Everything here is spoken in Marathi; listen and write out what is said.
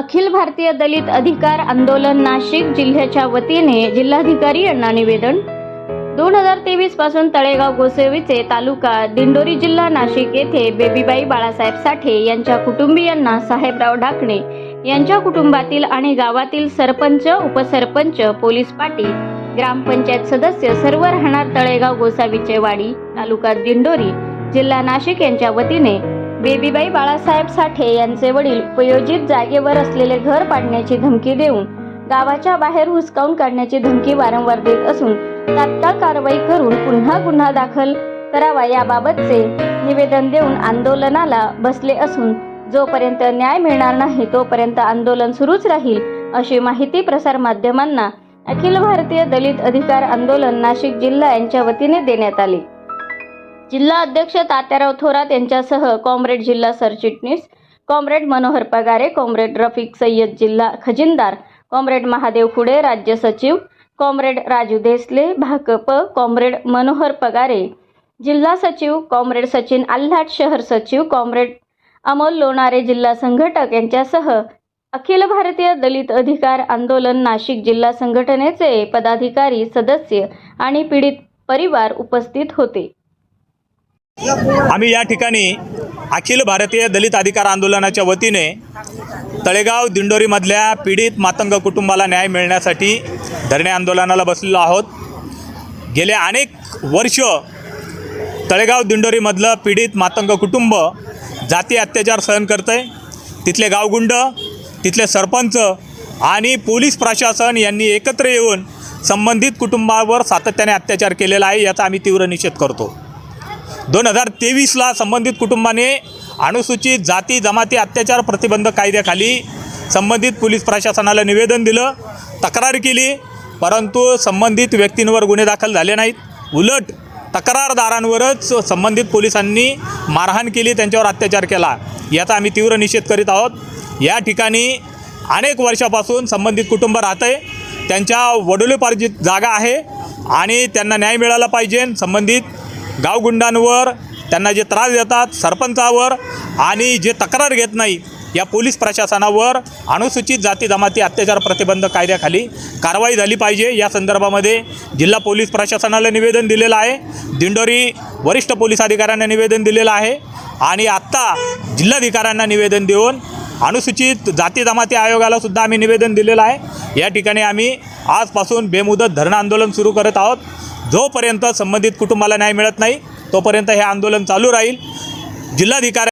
अखिल भारतीय दलित अधिकार आंदोलन नाशिक जिल्ह्याच्या वतीने जिल्हाधिकारी यांना निवेदन. दोन हजार तेवीसपासून तळेगाव गोसेवीचे तालुका दिंडोरी जिल्हा नाशिक येथे बेबीबाई बाळासाहेब साठे यांच्या कुटुंबियांना साहेबराव ढाकणे यांच्या कुटुंबातील आणि गावातील सरपंच उपसरपंच पोलीस पाटील ग्रामपंचायत सदस्य सर्व राहणार तळेगाव गोसावीचे वाडी तालुका दिंडोरी जिल्हा नाशिक यांच्या वतीने बेबीबाई बाळासाहेब साठे यांचे वडील उपयोजित जागेवर असलेले घर पाडण्याची धमकी देऊन गावाच्या बाहेर हुसकावून काढण्याची धमकी वारंवार देत असून तात्काळ कारवाई करून पुन्हा गुन्हा दाखल करावा याबाबतचे निवेदन देऊन आंदोलनाला बसले असून जोपर्यंत न्याय मिळणार नाही तोपर्यंत आंदोलन सुरूच राहील अशी माहिती प्रसार माध्यमांना अखिल भारतीय दलित अधिकार आंदोलन नाशिक जिल्हा यांच्या वतीने देण्यात आली. जिल्हा अध्यक्ष तात्याराव थोरात यांच्यासह कॉम्रेड जिल्हा सरचिटणीस कॉम्रेड मनोहर पगारे कॉम्रेड रफिक सय्यद जिल्हा खजिनदार कॉम्रेड महादेव खुडे राज्य सचिव कॉम्रेड राजू देसले भाकप कॉम्रेड मनोहर पगारे जिल्हा सचिव कॉम्रेड सचिन आल्हाट शहर सचिव कॉम्रेड अमोल लोणारे जिल्हा संघटक यांच्यासह अखिल भारतीय दलित अधिकार आंदोलन नाशिक जिल्हा संघटनेचे पदाधिकारी सदस्य आणि पीडित परिवार उपस्थित होते. आम्ही या ठिकाणी अखिल भारतीय दलित अधिकार आंदोलनाच्या वतीने तळेगाव दिंडोरीमधल्या पीडित मातंग कुटुंबाला न्याय मिळण्यासाठी धरणे आंदोलनाला बसलेलो आहोत. गेले अनेक वर्ष तळेगाव दिंडोरीमधलं पीडित मातंग कुटुंब जाती अत्याचार सहन करतं आहे तिथले गावगुंड तिथले सरपंच आणि पोलीस प्रशासन यांनी एकत्र येऊन संबंधित कुटुंबावर सातत्याने अत्याचार केलेला आहे याचा आम्ही तीव्र निषेध करतो. दोन हजार तेवीसला संबंधित कुटुंबाने अनुसूचित जाती जमाती अत्याचार प्रतिबंध कायद्याखाली संबंधित पोलीस प्रशासनाला निवेदन दिलं तक्रार केली परंतु संबंधित व्यक्तींवर गुन्हे दाखल झाले नाहीत. उलट तक्रारदारांवरच संबंधित पोलिसांनी मारहाण केली त्यांच्यावर अत्याचार केला. याचा आम्ही तीव्र निषेध करीत आहोत. या ठिकाणी अनेक वर्षापासून संबंधित कुटुंब राहतं आहे त्यांच्या वडिलोपार्जित जागा आहे आणि त्यांना न्याय मिळाला पाहिजे. संबंधित गावगुंडांवर त्यांना जे त्रास देतात सरपंचावर आणि जे तक्रार घेत नाही या पोलीस प्रशासनावर अनुसूचित जाती जमाती अत्याचार प्रतिबंध कायद्याखाली कारवाई झाली पाहिजे. या संदर्भामध्ये जिल्हा पोलीस प्रशासनाला निवेदन दिलेलं आहे. दिंडोरी वरिष्ठ पोलीस अधिकाऱ्यांना निवेदन दिलेलं आहे आणि आत्ता जिल्हाधिकाऱ्यांना निवेदन देऊन अनुसूचित जाती जमाती आयोगाला सुद्धा आम्ही निवेदन दिलेलं आहे. या ठिकाणी आम्ही आजपासून बेमुदत धरणं आंदोलन सुरू करत आहोत. जोपर्यंत संबंधित कुटुंबाला न्याय मिळत नाही तोपर्यंत हे आंदोलन चालू राहील. जिल्हाधिकारी